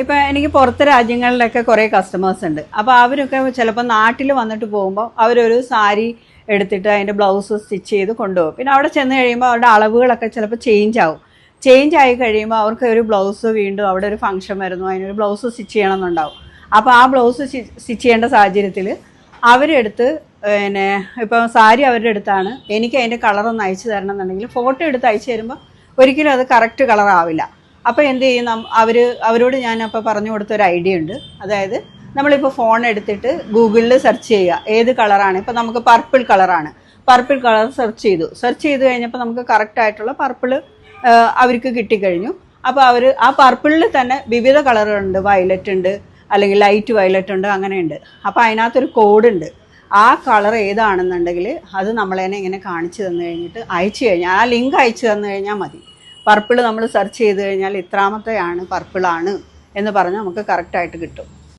ഇപ്പം എനിക്ക് പുറത്തെ രാജ്യങ്ങളിലൊക്കെ കുറേ കസ്റ്റമേഴ്സ് ഉണ്ട്. അപ്പോൾ അവരൊക്കെ ചിലപ്പോൾ നാട്ടിൽ വന്നിട്ട് പോകുമ്പോൾ അവരൊരു സാരി എടുത്തിട്ട് അതിന്റെ ബ്ലൗസ് സ്റ്റിച്ച് ചെയ്ത് കൊണ്ടുപോകും. പിന്നെ അവിടെ ചെന്ന് കഴിയുമ്പോൾ അവരുടെ അളവുകളൊക്കെ ചിലപ്പോൾ ചേഞ്ച് ആവും. ചേഞ്ച് ആയി കഴിയുമ്പോൾ അവർക്ക് ഒരു ബ്ലൗസ് വീണ്ടും അവിടെ ഒരു ഫംഗ്ഷൻ വരുന്നു അതിനൊരു ബ്ലൗസ് സ്റ്റിച്ച് ചെയ്യണമെന്നുണ്ടാവും. അപ്പോൾ ആ ബ്ലൗസ് സ്റ്റിച്ച് ചെയ്യേണ്ട സാഹചര്യത്തിൽ അവരെടുത്ത് പിന്നെ ഇപ്പം സാരി അവരുടെ അടുത്താണ്. എനിക്ക് അതിന്റെ കളറൊന്ന് അയച്ചു തരണം എന്നുണ്ടെങ്കിൽ ഫോട്ടോ എടുത്ത് അയച്ചു തരുമ്പോൾ ഒരിക്കലും അത് കറക്റ്റ് കളറാവില്ല അപ്പോൾ എന്ത് ചെയ്യും? അവർ അവരോട് ഞാൻ അപ്പോൾ പറഞ്ഞു കൊടുത്ത ഒരു ഐഡിയ ഉണ്ട്. അതായത് നമ്മളിപ്പോൾ ഫോൺ എടുത്തിട്ട് ഗൂഗിളിൽ സെർച്ച് ചെയ്യുക. ഏത് കളറാണ് ഇപ്പോൾ നമുക്ക് പർപ്പിൾ കളറാണ് പർപ്പിൾ കളർ സെർച്ച് ചെയ്തു. സെർച്ച് ചെയ്ത് കഴിഞ്ഞപ്പോൾ നമുക്ക് കറക്റ്റ് ആയിട്ടുള്ള പർപ്പിൾ അവർക്ക് കിട്ടിക്കഴിഞ്ഞു. അപ്പോൾ അവർ ആ പർപ്പിളിൽ തന്നെ വിവിധ കളറുകളുണ്ട് വയലറ്റ് ഉണ്ട് അല്ലെങ്കിൽ ലൈറ്റ് വയലറ്റ് ഉണ്ട് അങ്ങനെയുണ്ട് അപ്പോൾ അതിനകത്തൊരു കോഡ് ഉണ്ട്. ആ കളർ ഏതാണെന്നുണ്ടെങ്കിൽ അത് നമ്മളതിനെ ഇങ്ങനെ കാണിച്ചു തന്നു കഴിഞ്ഞിട്ട് അയച്ചു കഴിഞ്ഞാൽ ആ ലിങ്ക് അയച്ചു തന്നു കഴിഞ്ഞാൽ മതി. പർപ്പിൾ നമ്മൾ സെർച്ച് ചെയ്ത് കഴിഞ്ഞാൽ ഇത്രാമത്തെയാണ് പർപ്പിളാണ് എന്ന് പറഞ്ഞ് നമുക്ക് കറക്റ്റായിട്ട് കിട്ടും.